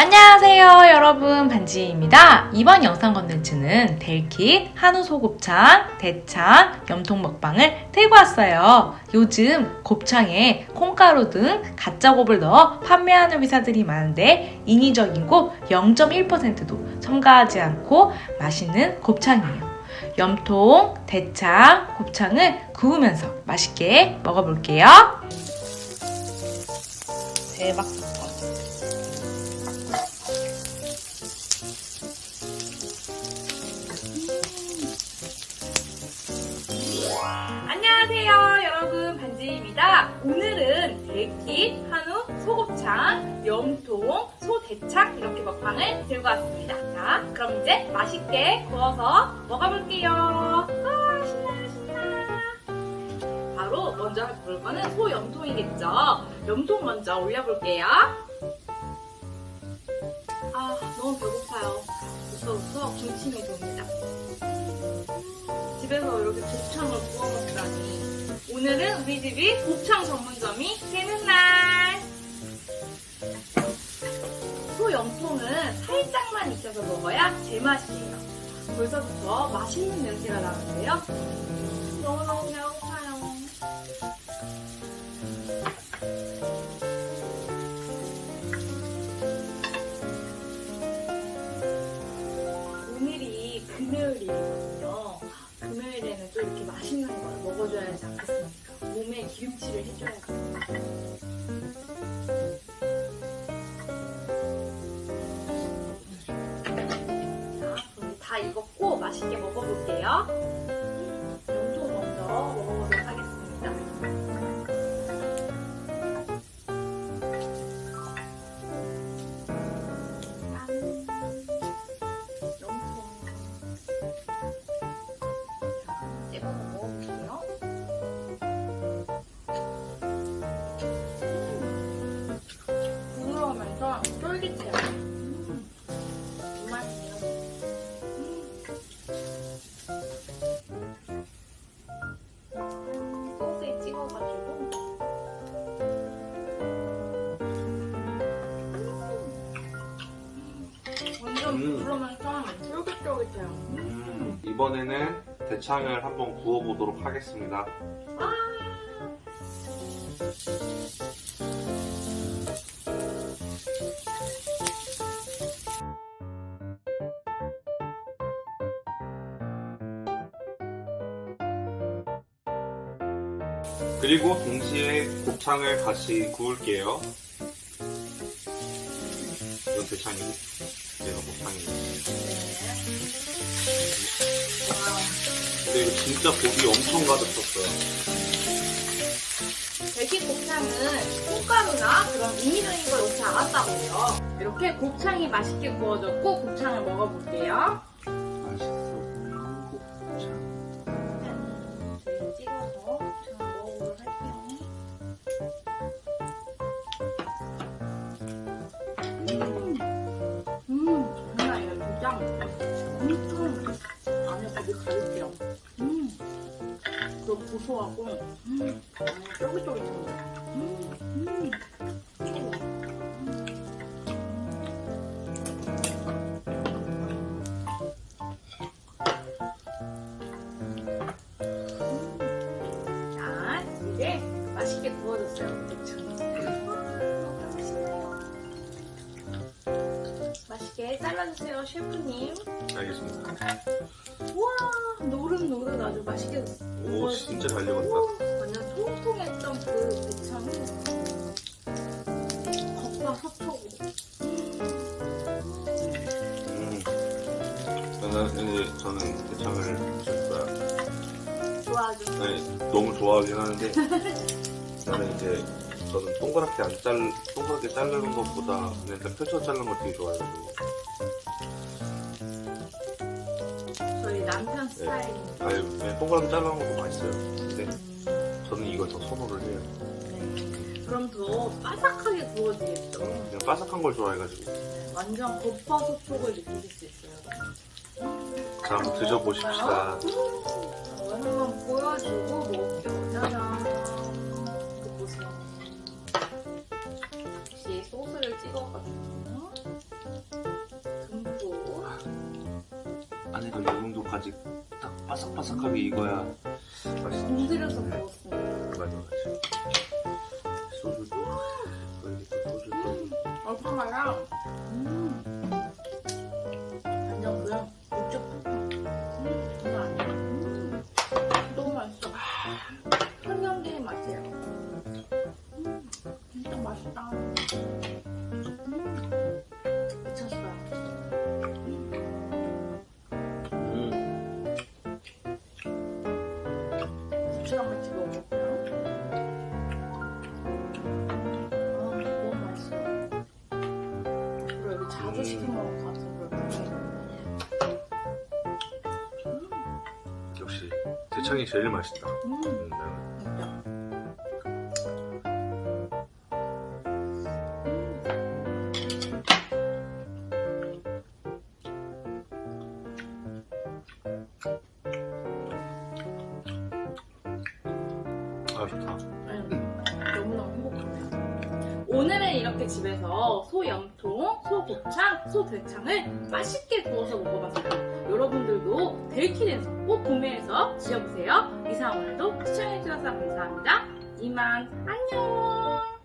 안녕하세요 여러분. 반지입니다. 이번 영상 컨텐츠는 델킷, 한우 소곱창, 대창, 염통 먹방을 들고 왔어요. 요즘 곱창에 콩가루 등 가짜 곱을 넣어 판매하는 회사들이 많은데 인위적인 곱 0.1%도 첨가하지 않고 맛있는 곱창이에요. 염통, 대창, 곱창을 구우면서 맛있게 먹어볼게요. 대박 델킷, 한우, 소곱창, 염통, 소대창 이렇게 먹방을 들고 왔습니다. 자 그럼 이제 맛있게 구워서 먹어볼게요. 아 신나요 신나. 바로 먼저 볼 거는 소염통이겠죠? 염통 먼저 올려볼게요. 아 너무 배고파요. 벌써부터 군침이 돕니다. 집에서 이렇게 곱창을 구워 먹다니 오늘은 우리 집이 곱창 전문점이 되는 날. 소염통은 살짝만 익혀서 먹어야 제맛이에요. 벌써부터 맛있는 냄새가 나는데요. 너무너무 배고파요. 오늘이 금요일이거든요. 맛있는 걸 먹어줘야 하지 않겠습니까? 몸에 기름칠을 해줘야죠. 자, 그럼 다 익었고 맛있게 먹어볼게요. 이번에는 대창을 한번 구워보도록 하겠습니다. 그리고 동시에 곱창을 같이 구울게요. 이건 대창이고, 얘가 곱창이고. 근데 이거 진짜 고기 엄청 가득 썼어요. 대기 곱창은 콩가루나 그런 인위적인 걸 넣지 않았다고요. 이렇게 곱창이 맛있게 구워졌고 곱창을 먹어볼게요. 맛있어 그 고소하고 음, 안에 쫄깃쫄깃한데. 음, 음. 맛있게 잘라주세요, 셰프님. 알겠습니다. 우와, 노릇노릇 아주 맛있게 오, 진짜 잘 익었다. 완전 통통했던 그 대창을 겉바 속촉으로. 음. 저는 이제 저는 대창을. 좋아하죠. 아니, 너무 좋아하긴 하는데 저는 이제 저는 동그랗게 안 잘, 동그랗게 자르는 것보다 그냥 일단 펼쳐 자르는 걸 되게 좋아해가지고. 저희 남편 스타일입니다. 아니, 그냥 동그랗게 자르는 것도 맛있어요. 근데 저는 이걸 더 선호를 해요. 네. 그럼 더 바삭하게 구워지겠죠. 그냥 바삭한 걸 좋아해가지고. 네, 완전 겉바 속촉을 느끼실 수 있어요. 자, 한번 드셔보십시다. 음, 한번 보여주고 먹을게요. 짜잔. 이거 보세요. 찍었거든요. 금도. 안에가 이 정도까지 딱 바삭바삭하게 익어야 맛있어. 공들여서 먹었어요. 맞아 맞아. 소주도 여기 소주도 음, 얼큰하야 음. 음, 음. 너무 맛있어. 아, 한양대의 부추랑 같이 먹어볼까요? 아, 너무 맛있어요. 그리고 여기 자주 음. 시켜 먹을 것 같아서 그렇게. 역시 대창이 제일 맛있다. 음, 음, 아, 좋다. 음, 너무너무 행복하네요. 오늘은 이렇게 집에서 소염통, 소곱창, 소대창을 맛있게 구워서 먹어봤어요. 여러분들도 데이키에서 꼭 구매해서 드셔보세요. 이상 오늘도 시청해주셔서 감사합니다. 이만 안녕!